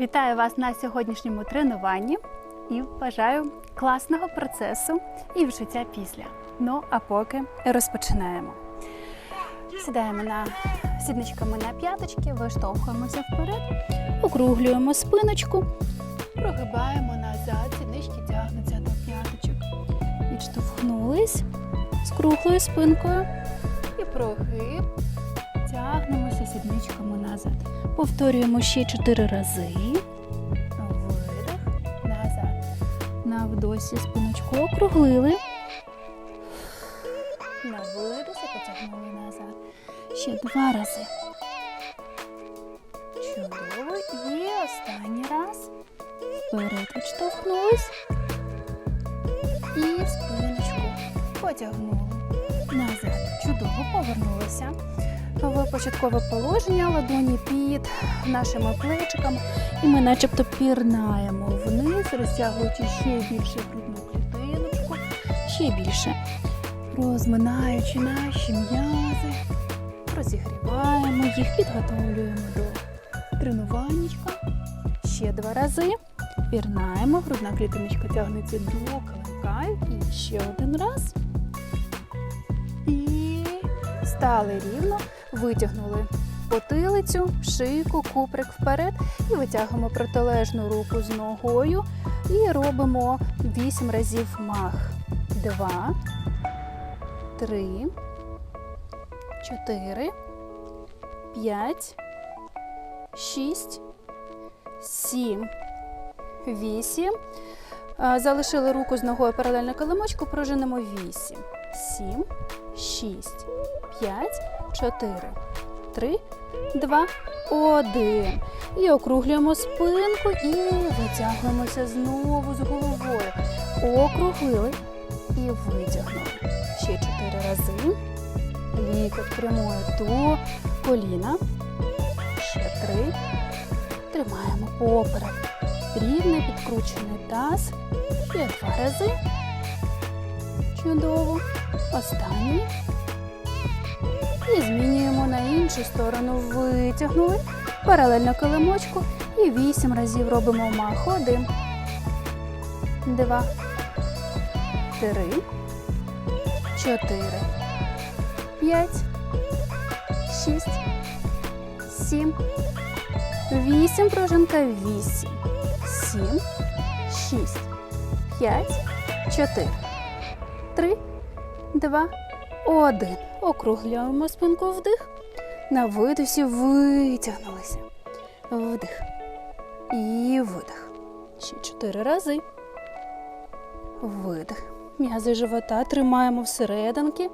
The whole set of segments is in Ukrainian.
Вітаю вас на сьогоднішньому тренуванні і бажаю класного процесу і вжиття після. Ну а поки розпочинаємо. Сідаємо на сідничками на п'яточки, виштовхуємося вперед, округлюємо спиночку, прогибаємо назад, сіднички тягнуться до п'яточок. Відштовхнулись з круглою спинкою і прогиб. Сідничками назад. Повторюємо ще 4 рази. Видих, назад. На вдосі спиночку округлили. На видосі потягнули назад. Ще два рази. Чудово. І останній раз. Вперед відштовхнулись. І спиночку потягнули. Назад. Чудово повернулися в початкове положення, ладоні під нашими плечиками, і ми начебто пірнаємо вниз, розтягуючи ще більше грудну клітиночку, ще більше розминаючи наші м'язи, розігріваємо їх, підготовлюємо до тренуваннячка. Ще два рази. Пірнаємо, грудна клітиночка тягнеться до килимка. І ще один раз. І стали рівно, витягнули потилицю, шийку, куприк вперед і витягуємо протилежну руку з ногою і робимо 8 разів мах. 2, 3, 4, 5, 6, 7, 8. Залишили руку з ногою паралельно килимочку, проженемо 8, 7, 6, 5, 4, 3, 2, 1. І округлюємо спинку і витягуємося знову з головою. Округлили і витягнули. Ще 4 рази. Лікоть прямує до коліна. Ще 3. Тримаємо поперек. Рівний підкручений таз. Ще два рази. Чудово. Останній. І змінюємо на іншу сторону. Витягнули. Паралельно килимочку. І вісім разів робимо мах. Один. Два. Три. Чотири. П'ять. Шість. Сім. Вісім. Пружинка. Вісім. Сім. Шість. П'ять. Чотири. Три. Два. Один. Округляємо спинку вдих. На видосі витягнулися. Вдих. І видих. Ще чотири рази. Видих. М'язи живота тримаємо всерединки.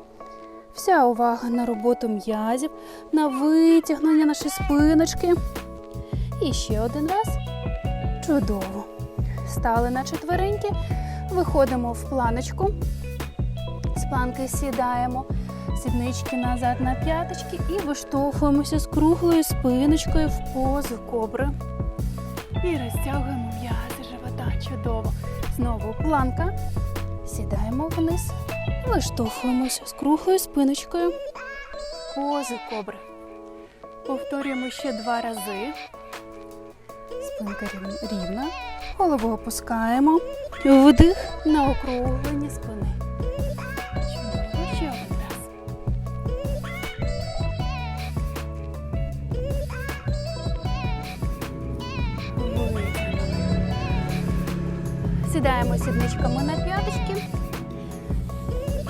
Вся увага на роботу м'язів, на витягнення нашої спиночки. І ще один раз. Чудово. Стали на четвереньки. Виходимо в планочку. З планки сідаємо. Сіднички назад на п'яточки і виштовхуємося з круглою спиночкою в позу кобри. І розтягуємо м'язи живота. Чудово. Знову планка. Сідаємо вниз. Виштовхуємося з круглою спиночкою. Пози кобри. Повторюємо ще два рази. Спинка рівна. Голову опускаємо. Вдих на округлення спини. Сідаємо сідничками на п'яточки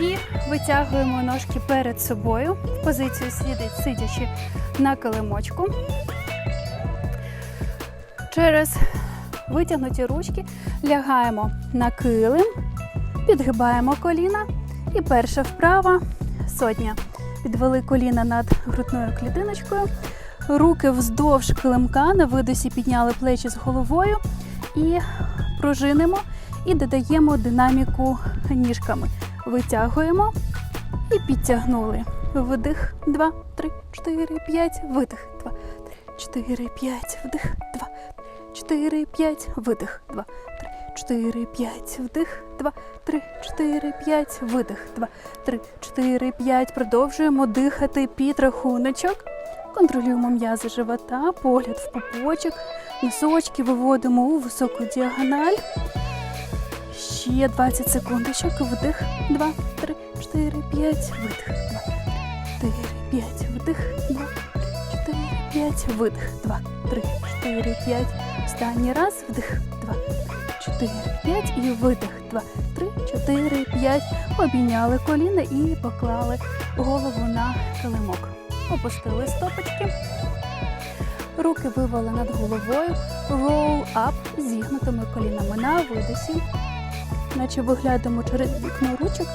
і витягуємо ножки перед собою в позицію сидить- сидячи на килимочку. Через витягнуті ручки лягаємо на килим, підгибаємо коліна і перша вправа сотня. Підвели коліна над грудною клітиночкою, руки вздовж килимка, на видосі підняли плечі з головою і пружинимо і додаємо динаміку ніжками. Витягуємо і підтягнули. Вдих, два, три, чотири, п'ять, видих, два, три, чотири, п'ять, вдих, два, чотири, п'ять, видих, два, три, чотири, п'ять, вдих, два, три, чотири, п'ять, видих, два, три, чотири, п'ять. Продовжуємо дихати під рахуночок. Контролюємо м'язи живота, погляд в пупочок, носочки виводимо у високу діагональ. Ще 20 секундочок. Вдих. 2, 3, 4, 5. Видих. 2, 4, 5. Вдих. 2, 4, 5. Видих. 2, 3, 4, 5. Останній раз. Вдих. 2, 4, 5. І видих. 2, 3, 4, 5. Обійняли коліна і поклали голову на килимок. Опустили стопочки. Руки вивели над головою. Roll up зігнутими колінами на видосі. Наче виглядаємо через вікно ручок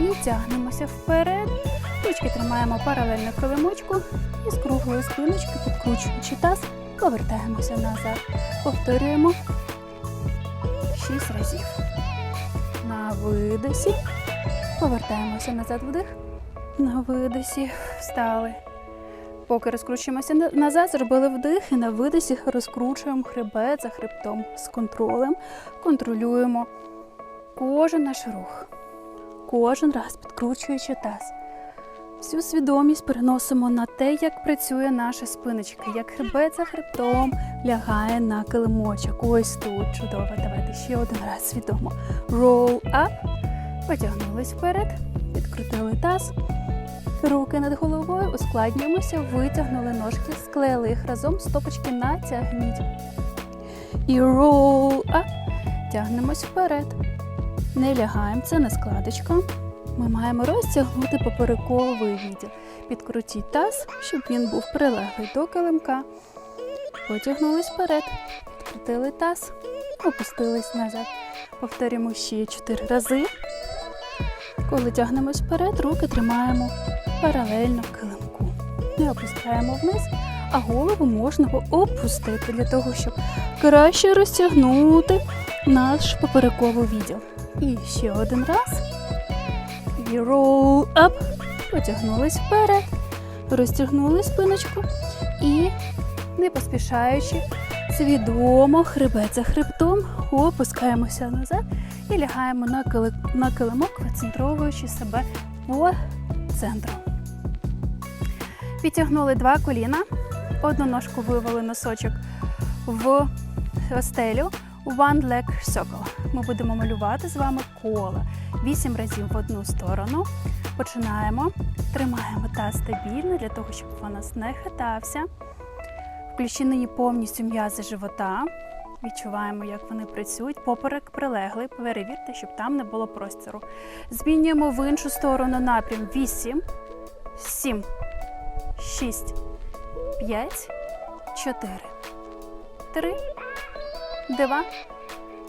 і тягнемося вперед. Ручки тримаємо паралельно килимочку і з круглої спиночки, підкручуючи таз, повертаємося назад. Повторюємо 6 разів. На видосі. Повертаємося назад вдих. На видосі встали. Поки розкручуємося назад, зробили вдих і на видосі розкручуємо хребет за хребтом з контролем. Контролюємо кожен наш рух. Кожен раз підкручуючи таз. Всю свідомість переносимо на те, як працює наша спиночка, як хребет за хребтом лягає на килимочок. Ось тут чудово. Давайте ще один раз свідомо. Roll up. Потягнулись вперед, підкрутили таз. Руки над головою ускладнюємося, витягнули ножки, склеїли їх разом, стопочки натягніть. І roll up. Тягнемось вперед. Не лягаємо, це не складочка. Ми маємо розтягнути поперековий відділ. Підкрутіть таз, щоб він був прилеглий до килимка. Потягнулись вперед, підкрутили таз, опустились назад. Повторюємо ще 4 рази. Коли тягнемось вперед, руки тримаємо паралельно килимку. Не опускаємо вниз, а голову можна опустити для того, щоб краще розтягнути наш поперековий відділ. І ще один раз. І roll up. Потягнулись вперед, розтягнули спиночку і, не поспішаючи, свідомо хребет за хребтом опускаємося назад і лягаємо на, кили... на килимок, вицентровуючи себе по центру. Підтягнули два коліна, одну ножку вивели носочок в стелю. One leg circle. Ми будемо малювати з вами коло. Вісім разів в одну сторону. Починаємо. Тримаємо таз стабільно для того, щоб у нас не хитався. Включені повністю м'язи живота. Відчуваємо, як вони працюють. Поперек прилеглий. Перевірте, щоб там не було простору. Змінюємо в іншу сторону напрям. 8, 7, 6, 5, 4, 3, Два,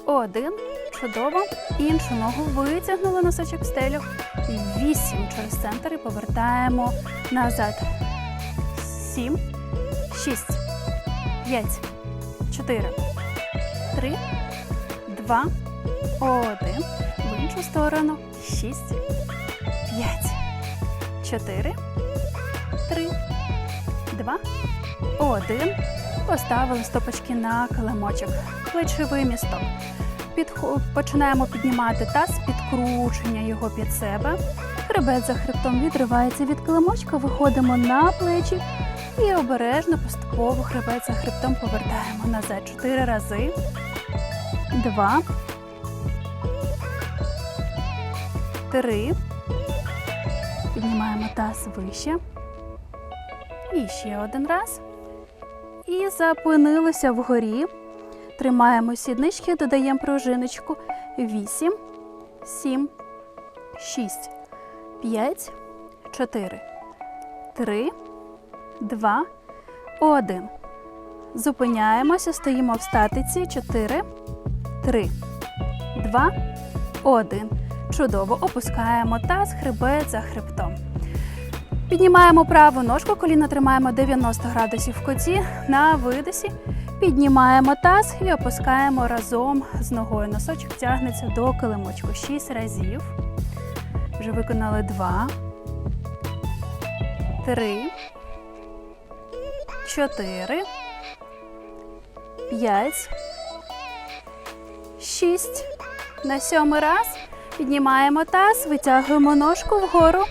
один. Чудово. Іншу ногу витягнули носочок в стелю. Вісім через центр і повертаємо назад. Сім, шість, п'ять, чотири, три, два, один. В іншу сторону. Шість, п'ять, чотири, три, два, один. Поставили стопочки на килимочок. Плечовий місток. Підхо- Починаємо піднімати таз, підкручення його під себе. Хребет за хребтом відривається від килимочка, виходимо на плечі і обережно поступово хребет за хребтом повертаємо назад. Чотири рази. Два. Три. Піднімаємо таз вище. І ще один раз. І запинилися вгорі. Тримаємо сіднички, додаємо пружиночку. 8, 7, 6, 5, 4, 3, 2, 1. Зупиняємося, стоїмо в статиці. 4, 3, 2, 1. Чудово. Опускаємо таз, хребет за хребтом. Піднімаємо праву ножку, коліна тримаємо 90 градусів в коті. На видосі піднімаємо таз і опускаємо разом з ногою. Носочок тягнеться до килимочку. 6 разів. Вже виконали 2, 3, 4, 5, 6. На сьомий раз піднімаємо таз, витягуємо ножку вгору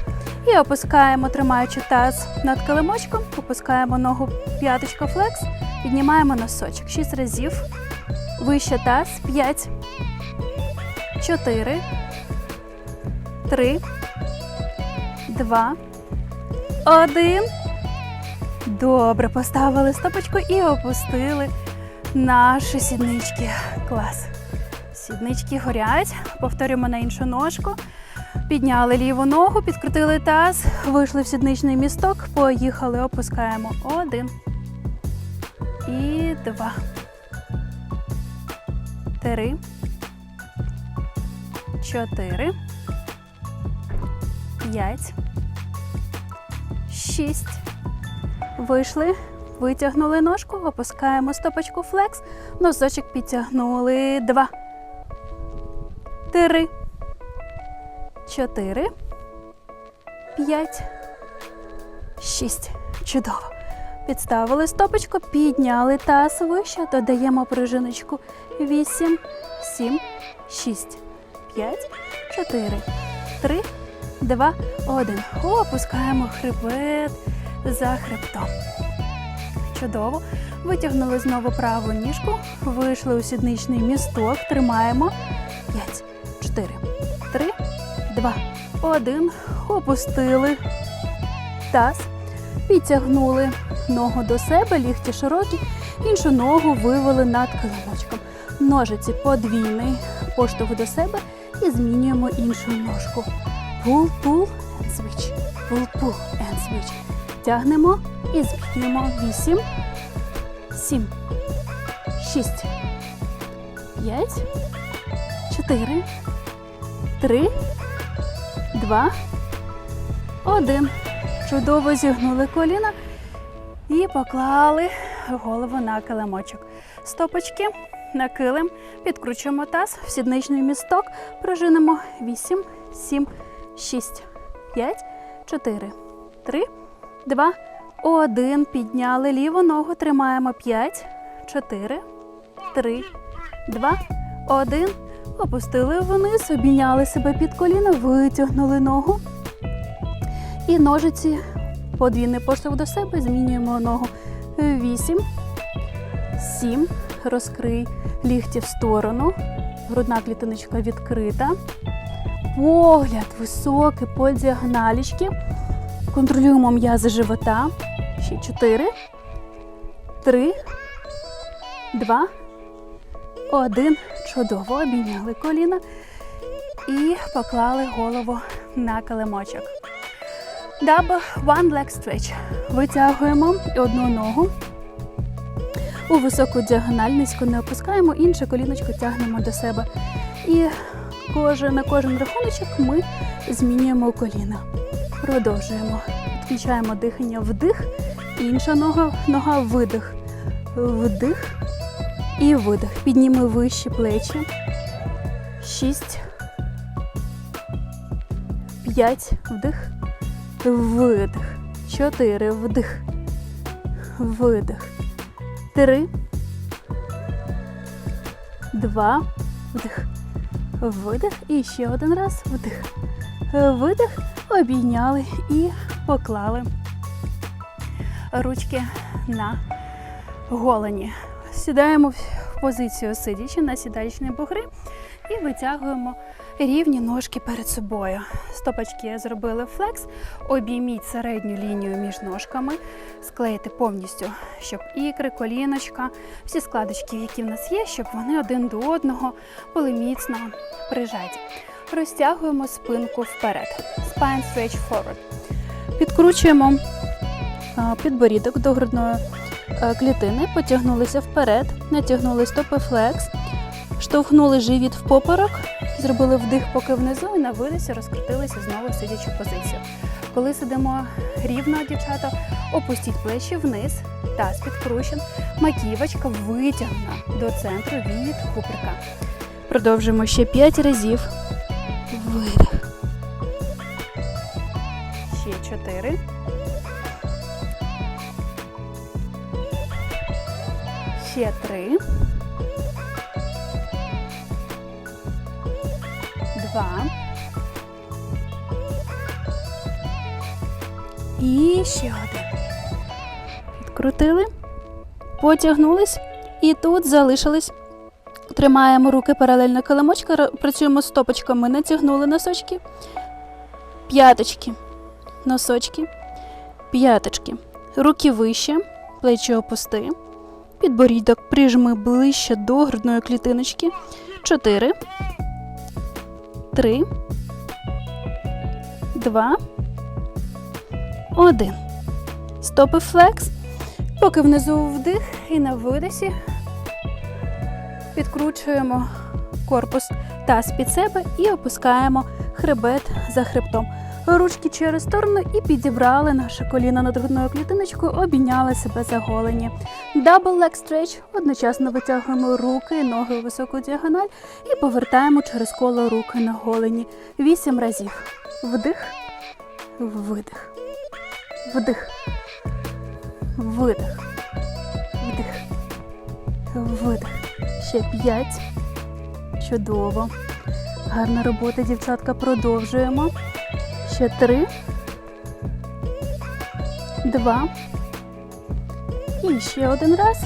І опускаємо, тримаючи таз над килимочком, опускаємо ногу п'яточка флекс, піднімаємо носочок. Шість разів. Вище таз. П'ять. Чотири. Три. Два. Один. Добре, поставили стопочку і опустили наші сіднички. Клас. Сіднички горять. Повторюємо на іншу ножку. Підняли ліву ногу, підкрутили таз, вийшли в сідничний місток, поїхали, опускаємо. Один. І два. Три. Чотири. П'ять. Шість. Вийшли. Витягнули ножку, опускаємо стопочку флекс, носочок підтягнули. Два. Три. Чотири. П'ять. Шість. Чудово. Підставили стопочку, підняли таз вище, додаємо пружиночку. Вісім, сім, шість, п'ять, чотири, три, два, один. Опускаємо хребет за хребтом. Чудово. Витягнули знову праву ніжку, вийшли у сідничний місток, тримаємо. П'ять, чотири, три, два, один. Опустили таз, підтягнули ногу до себе, лігті широкі, іншу ногу вивели над килимочком. Ножиці подвійний поштовх до себе і змінюємо іншу ножку. Pull, pull and switch. Pull, pull. Тягнемо і змінюємо. Вісім, сім, шість, п'ять, чотири, три, два, один. Чудово зігнули коліна і поклали голову на килимочок. Стопочки на килим, підкручуємо таз в сідничний місток, пружинимо 8, 7, 6, 5, 4, 3, 2, 1. Підняли ліву ногу, тримаємо 5, 4, 3, 2, 1. Опустили вниз, обійняли себе під коліно, витягнули ногу. І ножиці подвійний поштовх до себе, змінюємо ногу. 8, 7, розкрий лігті в сторону, грудна клітиночка відкрита. Погляд високий по діагоналічки. Контролюємо м'язи живота. Ще 4, 3, 2, 1. Чудово обійняли коліна і поклали голову на килимочок. Double one leg stretch. Витягуємо одну ногу у високу діагональ, низько не опускаємо, інше коліночко тягнемо до себе. І кожен, на кожен рахуночок ми змінюємо коліна. Продовжуємо. Включаємо дихання вдих, інша нога, нога видих. Вдих і видих. Підніми вищі плечі. Шість. П'ять. Вдих. Видих. Чотири. Вдих. Видих. Три. Два. Вдих. Видих. І ще один раз. Вдих. Видих. Обійняли і поклали ручки на голені. Сідаємо в позицію сидячи на сідалічні бугри і витягуємо рівні ножки перед собою. Стопочки зробили флекс, обійміть середню лінію між ножками, склеїти повністю, щоб ікри, коліночка, всі складочки, які в нас є, щоб вони один до одного були міцно прижаті. Розтягуємо спинку вперед. Spine stretch forward. Підкручуємо підборідок до грудної клітини, потягнулися вперед, натягнули стопи флекс, штовхнули живіт в попорок, зробили вдих поки внизу і на видисі розкрутилися знову сидячу позицію. Коли сидимо рівно, дівчата, опустіть плечі вниз, таз підкручен, маківочка витягнена до центру від куприка. Продовжуємо ще 5 разів. Видих. Ще 4. Ще 3. Два. І ще один. Відкрутили, потягнулись. І тут залишились. Тримаємо руки паралельно килимочка, ра- працюємо стопочками, натягнули носочки, п'яточки, носочки, п'яточки. Руки вище, плечі опусти. Підборідок прижми ближче до грудної клітиночки. Чотири. Три. Два. Один. Стопи флекс. Поки внизу вдих і на видосі підкручуємо корпус таз під себе і опускаємо хребет за хребтом. Ручки через сторону і підібрали наше коліно над грудною клітиночкою, обійняли себе за голені. Double stretch. Одночасно витягуємо руки і ноги у високу діагональ і повертаємо через коло руки на голені. Вісім разів. Вдих, видих. Вдих. Видих. Вдих. Видих. Ще п'ять. Чудово. Гарна робота, дівчатка. Продовжуємо. Ще три. Два. І ще один раз.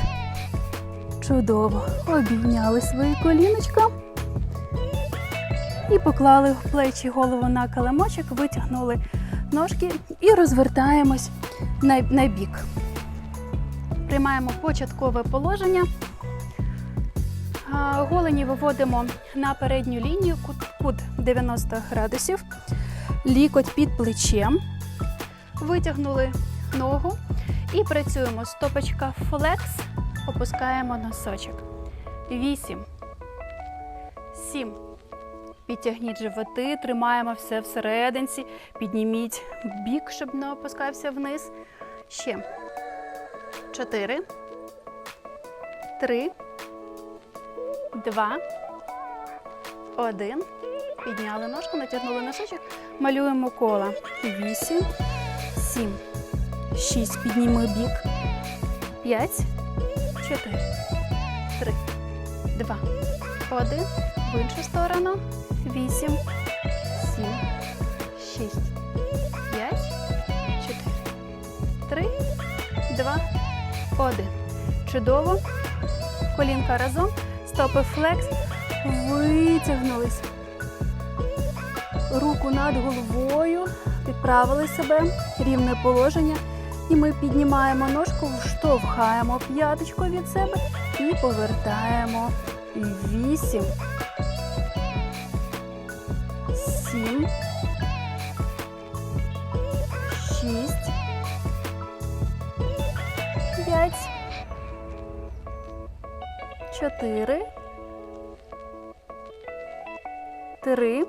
Чудово. Обійняли свої коліночка. І поклали в плечі голову на килимочок, витягнули ножки і розвертаємось на, на бік. Приймаємо початкове положення. Голені виводимо на передню лінію, кут 90 градусів, лікоть під плечем, витягнули ногу і працюємо. Стопочка флекс, опускаємо носочок. 8, 7. Підтягніть животи, тримаємо все всерединці, підніміть бік, щоб не опускався вниз. Ще. 4, 3, 2, 1. Підняли ножку, натягнули носочок, малюємо кола. 8, 7, 6. Підніми бік. 5, 4, 3, 2, 1. В іншу сторону. 8, 7, 6, 5, 4, 3, 2, 1. Чудово. Колінка разом. Стопи флекс. Витягнулись. Руку над головою. Підправили себе. Рівне положення. І ми піднімаємо ножку, штовхаємо п'яточку від себе і повертаємо. Вісім. Сім. Шість. П'ять. Чотири. Три.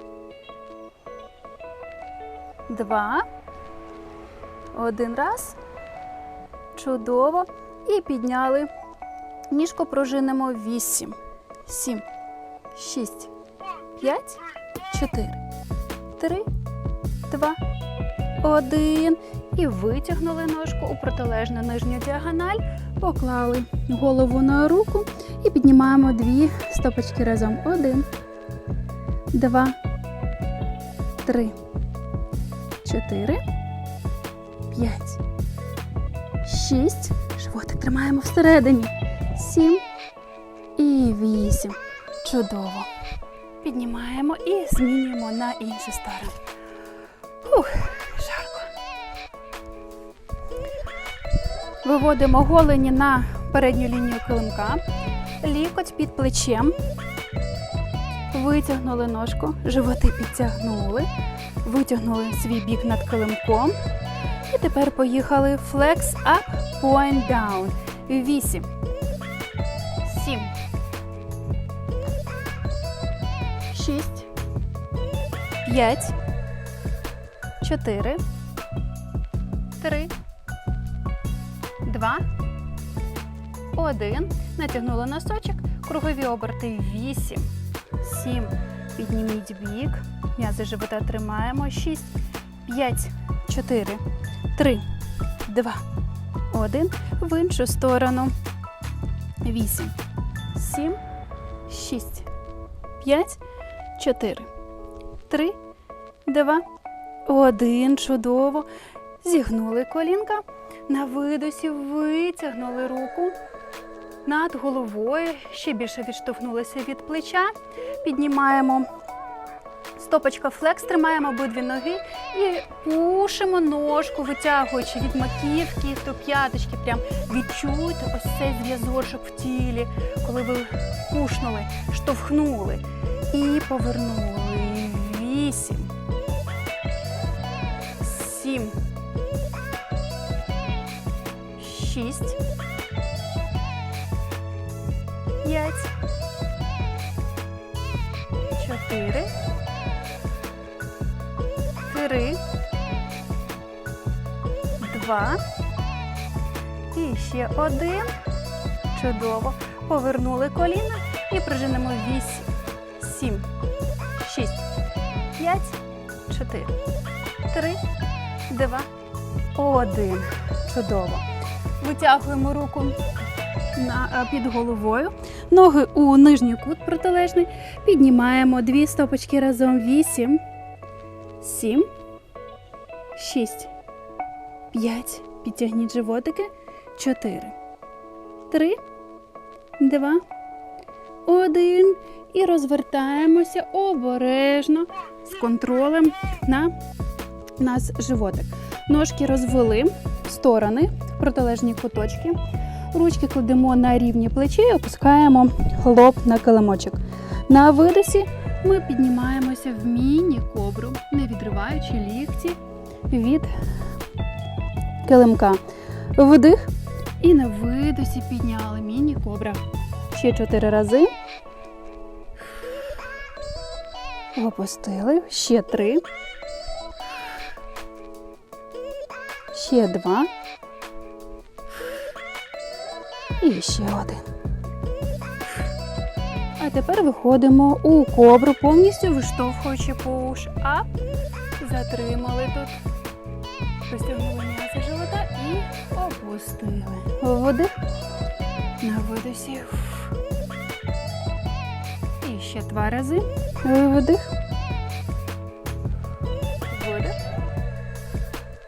Два. Один раз. Чудово. І підняли. Ніжку пружинимо. Вісім. Сім. Шість. П'ять. Чотири. Три. Два. Один. І витягнули ножку у протилежну нижню діагональ. Поклали голову на руку і піднімаємо дві стопочки разом. Один. Два. Три. Чотири. П'ять. Шість. Животик тримаємо всередині. Сім. І вісім. Чудово. Піднімаємо і змінюємо на іншу сторону. Ух, жарко. Виводимо голені на передню лінію килимка. Лікоть під плечем. Витягнули ножку, животи підтягнули, витягнули свій бік над килимком. І тепер поїхали flex up, point down. Вісім. Сім. Шість. П'ять. Чотири. Три. Два. Один. Натягнули носочок. Кругові оберти. Вісім. Сім. Підніміть бік. М'язи живота тримаємо. Шість. П'ять. Чотири. Три. Два. Один. В іншу сторону. Вісім. Сім. Шість. П'ять. Чотири. Три. Два. Один. Чудово. Зігнули колінка. На видосі витягнули руку над головою. Ще більше відштовхнулися від плеча. Піднімаємо стопочка флекс, тримаємо обидві ноги і пушимо ножку, витягуючи від маківки до п'яточки. Прям відчуйте ось цей зв'язочок в тілі, коли ви пушнули, штовхнули і повернули. Вісім. Сім. Шість. П'ять. Чотири. Три. Два. І ще один. Чудово. Повернули коліна і приженемо вісім. Сім. Шість. П'ять. Чотири. Три. Два. Один. Чудово. Витягуємо руку на, е, під головою. Ноги у нижній кут протилежний. Піднімаємо дві стопочки разом. Вісім. Сім. Шість. П'ять. Підтягніть животики. Чотири. Три. Два. Один. І розвертаємося обережно з контролем на нас животик. Ножки розвели в сторони, в протилежні куточки. Ручки кладемо на рівні плечі і опускаємо лоб на килимочок. На видосі ми піднімаємося в міні-кобру, не відриваючи лікті від килимка. Вдих і на видосі підняли міні-кобра. Ще чотири рази. Опустили. Ще три. Ще два. І ще один. А тепер виходимо у кобру, повністю виштовхуючи пуш. А затримали тут. Розтягнули м'ясо живота і опустили. Вдих. На видосі. І ще два рази. Вдих. Видих.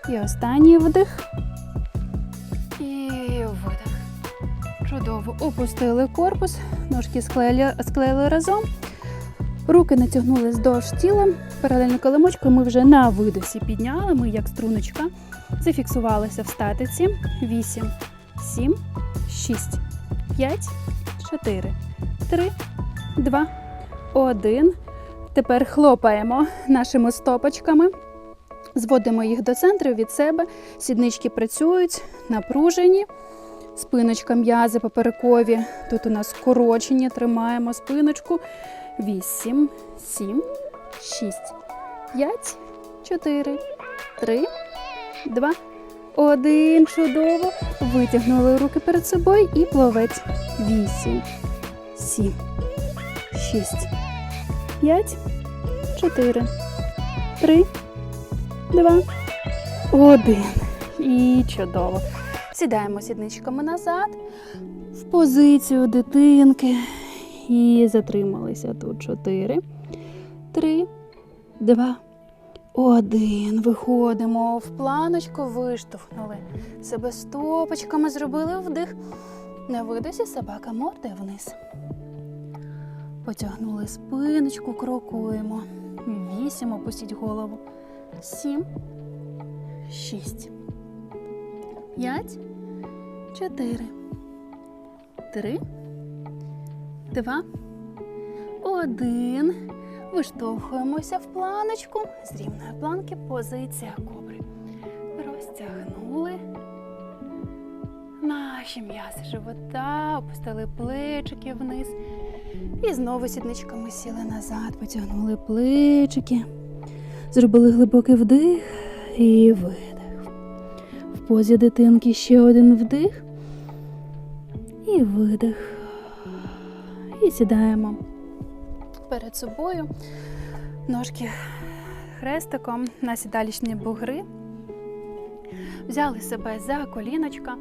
І останній вдих. Чудово. Опустили корпус, ножки склеїли, склеїли разом. Руки натягнули здовж тіла. Паралельно килимочку ми вже на видосі підняли. Ми як струночка. Зафіксувалися в статиці. 8, 7, 6, 5, 4, 3, 2, 1. Тепер хлопаємо нашими стопочками. Зводимо їх до центру від себе. Сіднички працюють, напружені. Спиночка м'язи поперекові. Тут у нас скорочення. Тримаємо спиночку. 8, 7, 6, 5, 4, 3, 2, 1. Чудово. Витягнули руки перед собою і пловець. 8, 7, 6, 5, 4, 3, 2, 1. І чудово. Сідаємо сідничками назад в позицію дитинки. І затрималися тут. 4, 3, 2, 1. Виходимо в планочку, виштовхнули. Себе стопочками зробили вдих. На видосі собака мордою вниз. Потягнули спиночку, крокуємо. Вісім, опустіть голову. Сім, шість, п'ять, чотири, три, два, один. Виштовхуємося в планочку. З рівної планки позиція кобри. Розтягнули наші м'язи живота, опустили плечики вниз. І знову сідничками сіли назад, потягнули плечики. Зробили глибокий вдих і видих. Позі дитинки ще один вдих і видих. І сідаємо перед собою. Ножки хрестиком на сідалічні бугри. Взяли себе за коліночка,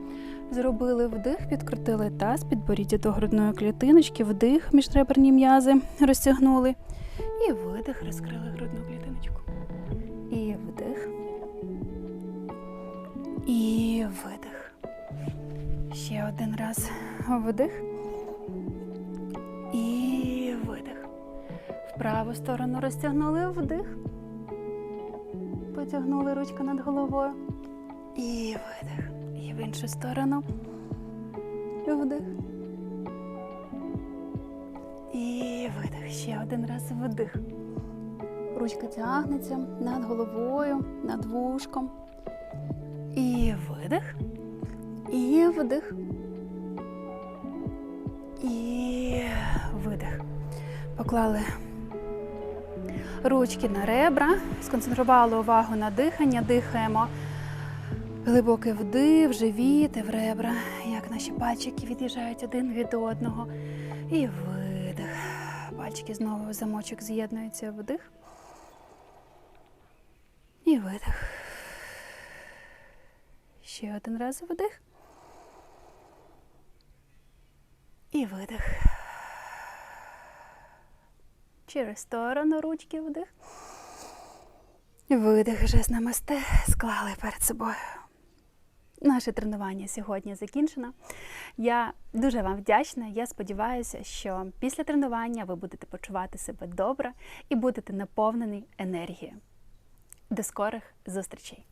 зробили вдих, підкрутили таз, підборіддя до грудної клітиночки, вдих, міжреберні м'язи розтягнули. І видих, розкрили грудну клітиночку. І видих. Ще один раз вдих. І видих. В праву сторону розтягнули вдих. Потягнули ручку над головою. І видих. І в іншу сторону. Вдих. І видих. Ще один раз вдих. Ручка тягнеться над головою, над вушком. І видих. І вдих. І видих. Поклали ручки на ребра, сконцентрували увагу на дихання, дихаємо. Глибокий вдих, в живіт в ребра, як наші пальчики від'їжджають один від одного. І видих. Пальчики знову замочок з'єднуються. Вдих. І видих. Ще один раз вдих. І видих. Через сторону ручки вдих. Видих, жест намасте, склали перед собою. Наше тренування сьогодні закінчено. Я дуже вам вдячна. Я сподіваюся, що після тренування ви будете почувати себе добре і будете наповнені енергією. До скорих зустрічей!